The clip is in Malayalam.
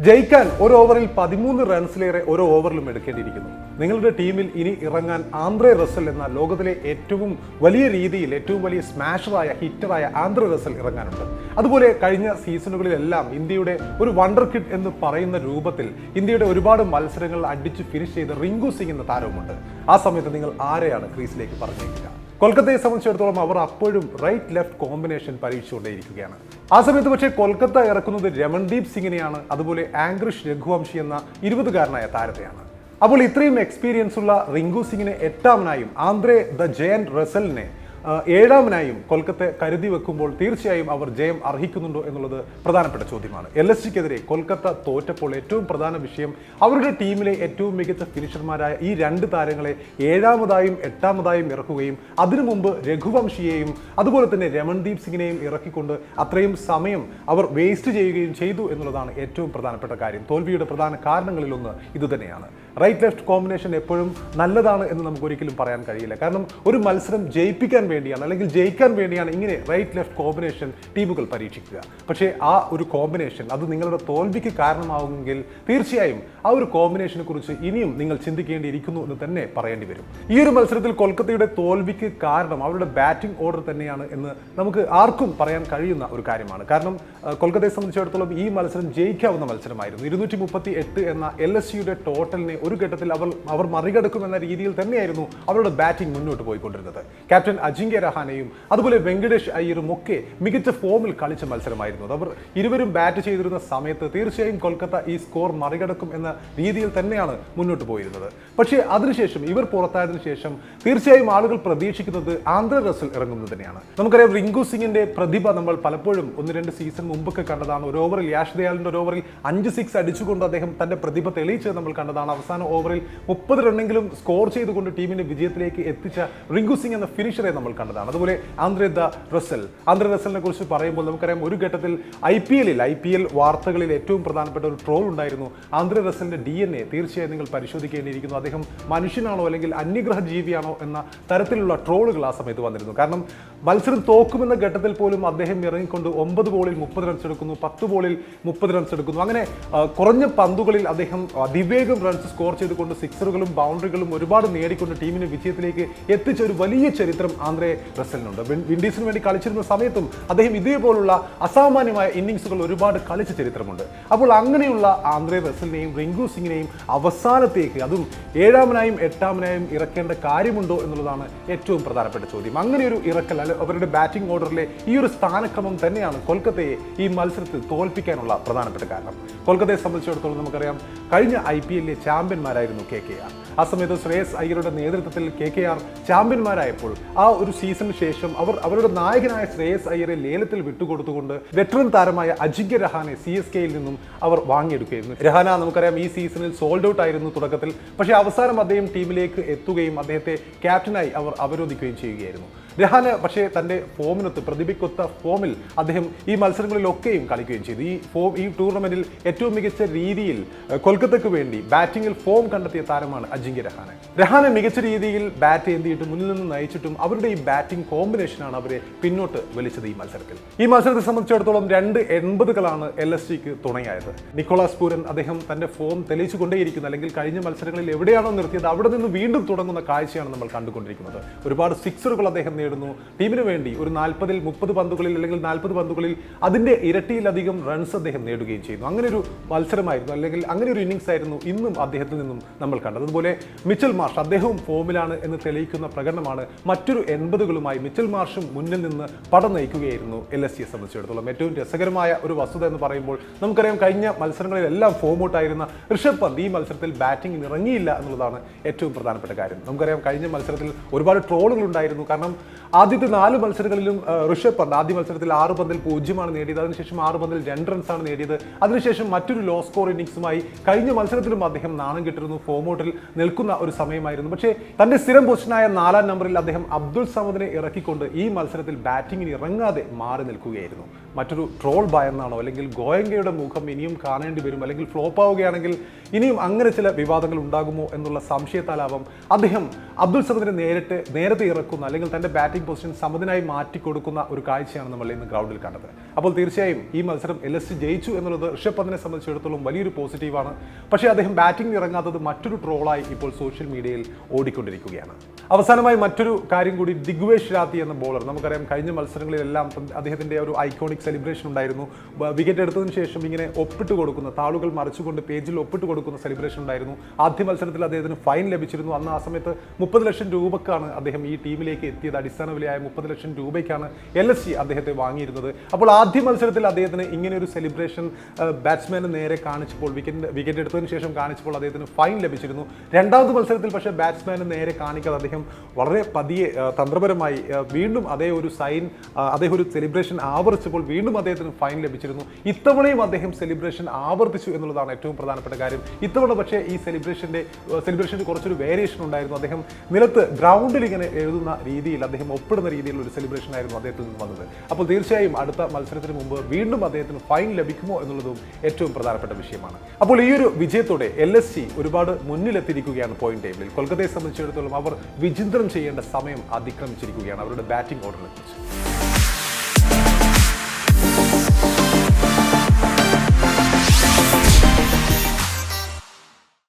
ജയിക്കാൻ ഒരു ഓവറിൽ പതിമൂന്ന് റൺസിലേറെ ഓരോ ഓവറിലും എടുക്കേണ്ടിയിരിക്കുന്നു. നിങ്ങളുടെ ടീമിൽ ഇനി ഇറങ്ങാൻ ആന്ധ്രെ റസൽ എന്ന ലോകത്തിലെ ഏറ്റവും വലിയ രീതിയിൽ ഏറ്റവും വലിയ സ്മാഷറായ ഹിറ്ററായ ആന്ധ്ര റസൽ ഇറങ്ങാനുണ്ട്. അതുപോലെ കഴിഞ്ഞ സീസണുകളിലെല്ലാം ഇന്ത്യയുടെ ഒരു വണ്ടർ കിഡ് എന്ന് പറയുന്ന രൂപത്തിൽ ഇന്ത്യയുടെ ഒരുപാട് മത്സരങ്ങൾ അടിച്ച് ഫിനിഷ് ചെയ്ത റിങ്കു സിംഗ് എന്ന താരവുമുണ്ട്. ആ സമയത്ത് നിങ്ങൾ ആരെയാണ് ക്രീസിലേക്ക് പറഞ്ഞേക്കുക? കൊൽക്കത്തയെ സംബന്ധിച്ചിടത്തോളം അവർ അപ്പോഴും റൈറ്റ് ലെഫ്റ്റ് കോമ്പിനേഷൻ പരീക്ഷിച്ചുകൊണ്ടേയിരിക്കുകയാണ്. ആ സമയത്ത് പക്ഷേ കൊൽക്കത്ത ഇറക്കുന്നത് രമൺദീപ് സിംഗിനെയാണ് അതുപോലെ ആംഗ്രിഷ് രഘുവംശി എന്ന ഇരുപതുകാരനായ താരത്തെയാണ്. അപ്പോൾ ഇത്രയും എക്സ്പീരിയൻസ് ഉള്ള റിങ്കു സിംഗിനെ എട്ടാമനായും ആന്ധ്രെ ദ ജയൻ റസലിനെ ഏഴാമനായും കൊൽക്കത്തെ കരുതി വെക്കുമ്പോൾ തീർച്ചയായും അവർ ജയം അർഹിക്കുന്നുണ്ടോ എന്നുള്ളത് പ്രധാനപ്പെട്ട ചോദ്യമാണ്. എൽ എസ് സിക്കെതിരെ കൊൽക്കത്ത തോറ്റപ്പോൾ ഏറ്റവും പ്രധാന വിഷയം അവരുടെ ടീമിലെ ഏറ്റവും മികച്ച ഫിനിഷർമാരായ ഈ രണ്ട് താരങ്ങളെ ഏഴാമതായും എട്ടാമതായും ഇറക്കുകയും അതിനു മുമ്പ് രഘുവംശിയെയും അതുപോലെ തന്നെ രമൺദീപ് സിംഗിനെയും ഇറക്കിക്കൊണ്ട് അത്രയും സമയം അവർ വേസ്റ്റ് ചെയ്യുകയും ചെയ്തു എന്നുള്ളതാണ് ഏറ്റവും പ്രധാനപ്പെട്ട കാര്യം. തോൽവിയുടെ പ്രധാന കാരണങ്ങളിലൊന്ന് ഇതുതന്നെയാണ്. റൈറ്റ് ലെഫ്റ്റ് കോമ്പിനേഷൻ എപ്പോഴും നല്ലതാണ് എന്ന് നമുക്ക് ഒരിക്കലും പറയാൻ കഴിയില്ല. കാരണം ഒരു മത്സരം ജയിപ്പിക്കാൻ വേണ്ടിയാണ് അല്ലെങ്കിൽ ജയിക്കാൻ വേണ്ടിയാണ് ഇങ്ങനെ റൈറ്റ് ലെഫ്റ്റ് കോമ്പിനേഷൻ ടീമുകൾ പരീക്ഷിക്കുക. പക്ഷേ ആ ഒരു കോമ്പിനേഷൻ അത് നിങ്ങളുടെ തോൽവിക്ക് കാരണമാകുമെങ്കിൽ തീർച്ചയായും ആ ഒരു കോമ്പിനേഷനെ കുറിച്ച് ഇനിയും നിങ്ങൾ ചിന്തിക്കേണ്ടിയിരിക്കുന്നു എന്ന് തന്നെ പറയേണ്ടി വരും. ഈ ഒരു മത്സരത്തിൽ കൊൽക്കത്തയുടെ തോൽവിക്ക് കാരണം അവരുടെ ബാറ്റിംഗ് ഓർഡർ തന്നെയാണ് എന്ന് നമുക്ക് ആർക്കും പറയാൻ കഴിയുന്ന ഒരു കാര്യമാണ്. കാരണം കൊൽക്കത്തയെ സംബന്ധിച്ചിടത്തോളം ഈ മത്സരം ജയിക്കാവുന്ന മത്സരമായിരുന്നു. ഇരുന്നൂറ്റി മുപ്പത്തി എട്ട് എന്ന എൽ എസ് സിയുടെ ടോട്ടലിനെ ഒരു ഘട്ടത്തിൽ അവർ അവർ മറികടക്കുമെന്ന രീതിയിൽ തന്നെയായിരുന്നു അവരുടെ ബാറ്റിംഗ് മുന്നോട്ട് പോയിക്കൊണ്ടിരുന്നത്. ക്യാപ്റ്റൻ അജിങ്ക്യ രഹാനെയും അതുപോലെ വെങ്കടേഷ് അയ്യരും ഒക്കെ മികച്ച ഫോമിൽ കളിച്ച മത്സരമായിരുന്നു. അവർ ഇരുവരും ബാറ്റ് ചെയ്തിരുന്ന സമയത്ത് തീർച്ചയായും കൊൽക്കത്ത ഈ സ്കോർ മറികടക്കും എന്ന രീതിയിൽ തന്നെയാണ് മുന്നോട്ട് പോയിരുന്നത്. പക്ഷേ അതിനുശേഷം ഇവർ പുറത്തായതിനു ശേഷം തീർച്ചയായും ആളുകൾ പ്രതീക്ഷിക്കുന്നത് ആന്ധ്ര റസൽ ഇറങ്ങുന്നത് തന്നെയാണ്. നമുക്കറിയാം റിങ്കു സിംഗിന്റെ പ്രതിഭ നമ്മൾ പലപ്പോഴും ഒന്ന് രണ്ട് സീസൺ മുമ്പൊക്കെ കണ്ടതാണ്. ഒരു ഓവറിൽ യാഷ് ദയാലിന്റെ ഒരു ഓവറിൽ അഞ്ച് സിക്സ് അടിച്ചുകൊണ്ട് അദ്ദേഹം തന്റെ പ്രതിഭ തെളിയിച്ചത് നമ്മൾ കണ്ടതാണ്. അവസാന ഓവറിൽ മുപ്പത് റണ്ണെങ്കിലും സ്കോർ ചെയ്തുകൊണ്ട് ടീമിന്റെ വിജയത്തിലേക്ക് എത്തിച്ച റിങ്കു സിംഗ് എന്ന ഫിനിഷറെ നമ്മൾ കണ്ടതാണ്. അതുപോലെ ആന്ധ്ര ദ റസൽ ആന്ധ്ര റസലിനെ കുറിച്ച് പറയുമ്പോൾ നമുക്കറിയാം ഒരു ഘട്ടത്തിൽ ഐ പി എല്ലിൽ ഐ പി എൽ വാർത്തകളിൽ ഏറ്റവും പ്രധാനപ്പെട്ട ഒരു ട്രോൾ ഉണ്ടായിരുന്നു. ആന്ധ്ര റസലിന്റെ ഡി എൻ എ തീർച്ചയായും നിങ്ങൾ പരിശോധിക്കേണ്ടിയിരിക്കുന്നു. അദ്ദേഹം മനുഷ്യനാണോ അല്ലെങ്കിൽ അന്യഗ്രഹ ജീവിയാണോ എന്ന തരത്തിലുള്ള ട്രോളുകൾ ആ സമയത്ത് വന്നിരുന്നു. കാരണം മത്സരം തോക്കുമെന്ന ഘട്ടത്തിൽ പോലും അദ്ദേഹം ഇറങ്ങിക്കൊണ്ട് ഒമ്പത് ബോളിൽ മുപ്പത് റൺസ് എടുക്കുന്നു പത്ത് ബോളിൽ മുപ്പത് റൺസ് എടുക്കുന്നു. അങ്ങനെ കുറഞ്ഞ പന്തുകളിൽ അദ്ദേഹം അതിവേഗം റൺസ് സ്കോർ ചെയ്തുകൊണ്ട് സിക്സറുകളും ബൗണ്ടറികളും ഒരുപാട് നേടിക്കൊണ്ട് ടീമിനെ വിജയത്തിലേക്ക് എത്തിച്ച ഒരു വലിയ ചരിത്രം ആന്ധ്രേ റസലിനുണ്ട് വിൻ- വിൻഡീസിന് വേണ്ടി കളിച്ചിരുന്ന സമയത്തും അദ്ദേഹം ഇതേപോലുള്ള അസാമാന്യമായ ഇന്നിങ്സുകൾ ഒരുപാട് കളിച്ച ചരിത്രമുണ്ട്. അപ്പോൾ അങ്ങനെയുള്ള ആന്ദ്രേ റസലിനെയും റിങ്കു സിംഗിനെയും അവസാനത്തേക്ക് അതും ഏഴാമനായും എട്ടാമനായും ഇറക്കേണ്ട കാര്യമുണ്ടോ എന്നുള്ളതാണ് ഏറ്റവും പ്രധാനപ്പെട്ട ചോദ്യം. അങ്ങനെ ഒരു ഇറക്കൽ അവരുടെ ബാറ്റിംഗ് ഓർഡറിലെ ഈ ഒരു സ്ഥാനക്രമം തന്നെയാണ് കൊൽക്കത്തയെ ഈ മത്സരത്തിൽ തോൽപ്പിക്കാനുള്ള പ്രധാനപ്പെട്ട കാരണം. കൊൽക്കത്തയെ സംബന്ധിച്ചിടത്തോളം നമുക്കറിയാം കഴിഞ്ഞ ഐ പി എല്ലിലെ ചാമ്പ്യന്മാരായിരുന്നു കെ കെ ആർ. ആ സമയത്ത് ശ്രേയസ് അയ്യരുടെ നേതൃത്വത്തിൽ കെ കെ ആർ ചാമ്പ്യന്മാരായപ്പോൾ ആ ഒരു സീസണിന് ശേഷം അവർ അവരുടെ നായകനായ ശ്രേയസ് അയ്യരെ ലേലത്തിൽ വിട്ടുകൊടുത്തുകൊണ്ട് വെറ്ററൻ താരമായ അജിങ്ക്യ രഹാനെ സി എസ് കെയിൽ നിന്നും അവർ വാങ്ങിയെടുക്കുകയായിരുന്നു. രഹാന നമുക്കറിയാം ഈ സീസണിൽ സോൾഡ് ഔട്ട് ആയിരുന്നു തുടക്കത്തിൽ. പക്ഷേ അവസാനം അദ്ദേഹം ടീമിലേക്ക് എത്തുകയും അദ്ദേഹത്തെ ക്യാപ്റ്റനായി അവർ അവരോധിക്കുകയും ചെയ്യുകയായിരുന്നു. രഹാന പക്ഷേ തന്റെ ഫോമിനൊത്ത് പ്രതിഭയ്ക്കൊത്ത ഫോമിൽ അദ്ദേഹം ഈ മത്സരങ്ങളിലൊക്കെയും കളിക്കുകയും ചെയ്തു. ഈ ഫോം ഈ ടൂർണമെന്റിൽ ഏറ്റവും മികച്ച രീതിയിൽ കൊൽക്കത്തയ്ക്ക് വേണ്ടി ബാറ്റിംഗിൽ ഫോം കണ്ടെത്തിയ താരമാണ് അജിങ്ക്യ രഹാന. രഹാനെ മികച്ച രീതിയിൽ ബാറ്റ് ചെയ്തിട്ട് മുന്നിൽ നിന്ന് നയിച്ചിട്ടും അവരുടെ ഈ ബാറ്റിംഗ് കോമ്പിനേഷനാണ് അവരെ പിന്നോട്ട് വലിച്ചത് ഈ മത്സരത്തിൽ. ഈ മത്സരത്തെ സംബന്ധിച്ചിടത്തോളം രണ്ട് എൺപതുകളാണ് എൽ എസ് ജിക്ക് തുണയായത്. നിക്കോളാസ് പൂരൻ അദ്ദേഹം തന്റെ ഫോം തെളിയിച്ചു കൊണ്ടേയിരിക്കുന്നു അല്ലെങ്കിൽ കഴിഞ്ഞ മത്സരങ്ങളിൽ എവിടെയാണോ നിർത്തിയത് അവിടെ നിന്ന് വീണ്ടും തുടങ്ങുന്ന കാഴ്ചയാണ് നമ്മൾ കണ്ടുകൊണ്ടിരിക്കുന്നത്. ഒരുപാട് സിക്സറുകൾ അദ്ദേഹം നേടുന്നു. ടീമിന് വേണ്ടി ഒരു നാൽപ്പതിൽ മുപ്പത് പന്തുകളിൽ അല്ലെങ്കിൽ നാൽപ്പത് പന്തുകളിൽ അതിന്റെ ഇരട്ടിയിലധികം റൺസ് അദ്ദേഹം നേടുകയും ചെയ്യുന്നു. അങ്ങനെ ഒരു മത്സരമായിരുന്നു. അല്ലെങ്കിൽ അങ്ങനെ ഒരു ഇന്നിങ്സ് ആയിരുന്നു ഇന്നും അദ്ദേഹത്തിൽ നിന്നും നമ്മൾ കണ്ടത്. അതുപോലെ മിച്ചൽ മാർഷ് അദ്ദേഹവും ഫോമിലാണ് എന്ന് തെളിയിക്കുന്ന പ്രകടനമാണ് മറ്റൊരു എൺപതുകളുമായി മിച്ചൽ മാർഷും മുന്നിൽ നിന്ന് പടം നയിക്കുകയായിരുന്നു എൽ എസ് സിയെ സംബന്ധിച്ചിടത്തോളം. ഏറ്റവും രസകരമായ ഒരു വസ്തുത എന്ന് പറയുമ്പോൾ നമുക്കറിയാം കഴിഞ്ഞ മത്സരങ്ങളിലെല്ലാം ഫോം ഔട്ടായിരുന്ന ഋഷഭ് പന്ത് ഈ മത്സരത്തിൽ ബാറ്റിംഗിന് ഇറങ്ങിയില്ല എന്നുള്ളതാണ് ഏറ്റവും പ്രധാനപ്പെട്ട കാര്യം. നമുക്കറിയാം കഴിഞ്ഞ മത്സരത്തിൽ ഒരുപാട് ട്രോളുകൾ ഉണ്ടായിരുന്നു. കാരണം ആദ്യത്തെ നാല് മത്സരങ്ങളിലും ഋഷഭ് പന്ത് ആദ്യ മത്സരത്തിൽ ആറ് പന്തിൽ പൂജ്യമാണ് നേടിയത് അതിനുശേഷം ആറ് പന്തിൽ രണ്ട് റൺസാണ് നേടിയത്. അതിനുശേഷം മറ്റൊരു ലോ സ്കോർ ഇന്നിങ്സുമായി കഴിഞ്ഞ മത്സരത്തിലും അദ്ദേഹം നാണം കെട്ടിരുന്നു ഫോമൗട്ടിൽ നിൽക്കുന്ന ഒരു സമയമായിരുന്നു. പക്ഷേ തന്റെ സ്ഥിരം പൊസിഷനായ നാലാം നമ്പറിൽ അദ്ദേഹം അബ്ദുൾ സമദിനെ ഇറക്കിക്കൊണ്ട് ഈ മത്സരത്തിൽ ബാറ്റിംഗിന് ഇറങ്ങാതെ മാറി നിൽക്കുകയായിരുന്നു. മറ്റൊരു ട്രോൾ ഭയന്നാണോ അല്ലെങ്കിൽ ഗോയങ്കയുടെ മുഖം ഇനിയും കാണേണ്ടി വരും അല്ലെങ്കിൽ ഫ്ലോപ്പ് ആവുകയാണെങ്കിൽ ഇനിയും അങ്ങനെ ചില വിവാദങ്ങൾ ഉണ്ടാകുമോ എന്നുള്ള സംശയത്താലാവാം അദ്ദേഹം അബ്ദുൾ സമദിനെ നേരിട്ട് നേരത്തെ ഇറക്കുന്ന അല്ലെങ്കിൽ തന്റെ ബാറ്റിംഗ് പൊസിഷൻ സമതിനായി മാറ്റിക്കൊടുക്കുന്ന ഒരു കാഴ്ചയാണ് നമ്മൾ ഇന്ന് ഗ്രൗണ്ടിൽ കണ്ടത്. അപ്പോൾ തീർച്ചയായും ഈ മത്സരം എൽ എസ് ജയിച്ചു എന്നുള്ളത് ഋഷഭ് പന്തിനെ സംബന്ധിച്ചിടത്തോളം വലിയൊരു പോസിറ്റീവാണ് പക്ഷേ അദ്ദേഹം ബാറ്റിംഗ് ഇറങ്ങാത്തത് മറ്റൊരു ട്രോളായി ഇപ്പോൾ സോഷ്യൽ മീഡിയയിൽ ഓടിക്കൊണ്ടിരിക്കുകയാണ്. അവസാനമായി മറ്റൊരു കാര്യം കൂടി ദിഗ്വേഷ് രാത്തി എന്ന ബോളർ നമുക്കറിയാം കഴിഞ്ഞ മത്സരങ്ങളിലെല്ലാം അദ്ദേഹത്തിന്റെ ഒരു ഐക്കോണിക് സെലിബ്രേഷൻ ഉണ്ടായിരുന്നു. വിക്കറ്റ് എടുത്തതിന് ശേഷം ഇങ്ങനെ ഒപ്പിട്ട് കൊടുക്കുന്ന താളുകൾ മറിച്ചുകൊണ്ട് പേജിൽ ഒപ്പിട്ട് കൊടുക്കുന്ന സെലിബ്രേഷൻ ഉണ്ടായിരുന്നു. ആദ്യ മത്സരത്തിൽ അദ്ദേഹത്തിന് ഫൈൻ ലഭിച്ചിരുന്നു. അന്ന് ആ സമയത്ത് മുപ്പത് ലക്ഷം രൂപക്കാണ് അദ്ദേഹം ഈ ടീമിലേക്ക് എത്തിയത്. അടിസ്ഥാന വിലയായ മുപ്പത് ലക്ഷം രൂപയ്ക്കാണ് എൽ എസ് ജി അദ്ദേഹത്തെ വാങ്ങിയിരുന്നത്. അപ്പോൾ ആദ്യ മത്സരത്തിൽ അദ്ദേഹത്തിന് ഇങ്ങനെ ഒരു സെലിബ്രേഷൻ ബാറ്റ്സ്മാന് നേരെ കാണിച്ചപ്പോൾ വിക്കറ്റ് വിക്കറ്റ് എടുത്തതിന് ശേഷം കാണിച്ചപ്പോൾ അദ്ദേഹത്തിന് ഫൈൻ ലഭിച്ചിരുന്നു. രണ്ടാമത് മത്സരത്തിൽ പക്ഷേ ബാറ്റ്സ്മാന് നേരെ കാണിക്കാതെ അദ്ദേഹം വളരെ പതിയെ തന്ത്രപരമായി വീണ്ടും അതേ ഒരു സൈൻ അതേ ഒരു സെലിബ്രേഷൻ ആവർത്തിച്ചപ്പോൾ വീണ്ടും അദ്ദേഹത്തിന് ഫൈൻ ലഭിച്ചിരുന്നു. ഇത്തവണയും അദ്ദേഹം സെലിബ്രേഷൻ ആവർത്തിച്ചു എന്നുള്ളതാണ് ഏറ്റവും പ്രധാനപ്പെട്ട കാര്യം. ഇത്തവണ പക്ഷേ ഈ സെലിബ്രേഷന്റെ സെലിബ്രേഷന്റെ കുറച്ചൊരു വേരിയേഷൻ ഉണ്ടായിരുന്നു. അദ്ദേഹം നിലത്ത് ഗ്രൗണ്ടിൽ ഇങ്ങനെ എഴുതുന്ന രീതിയിൽ അദ്ദേഹം ഒപ്പിടുന്ന രീതിയിലുള്ള ഒരു സെലിബ്രേഷൻ ആയിരുന്നു അദ്ദേഹത്തിൽ നിന്ന് വന്നത്. അപ്പോൾ തീർച്ചയായും അടുത്ത മത്സരത്തിന് മുമ്പ് വീണ്ടും അദ്ദേഹത്തിന് ഫൈൻ ലഭിക്കുമോ എന്നുള്ളതും ഏറ്റവും പ്രധാനപ്പെട്ട വിഷയമാണ്. അപ്പോൾ ഈ ഒരു വിജയത്തോടെ എൽ എസ് സി ഒരുപാട് മുന്നിലെത്തിയിരിക്കുകയാണ് പോയിന്റ് ടേബിളിൽ കൊൽക്കത്തയെ സംബന്ധിച്ചിടത്തോളം അവർ വിചിന്തനം ചെയ്യേണ്ട സമയം അതിക്രമിച്ചിരിക്കുകയാണ്. അവരുടെ ബാറ്റിംഗ് ഓർഡറിനെ കുറിച്ച്.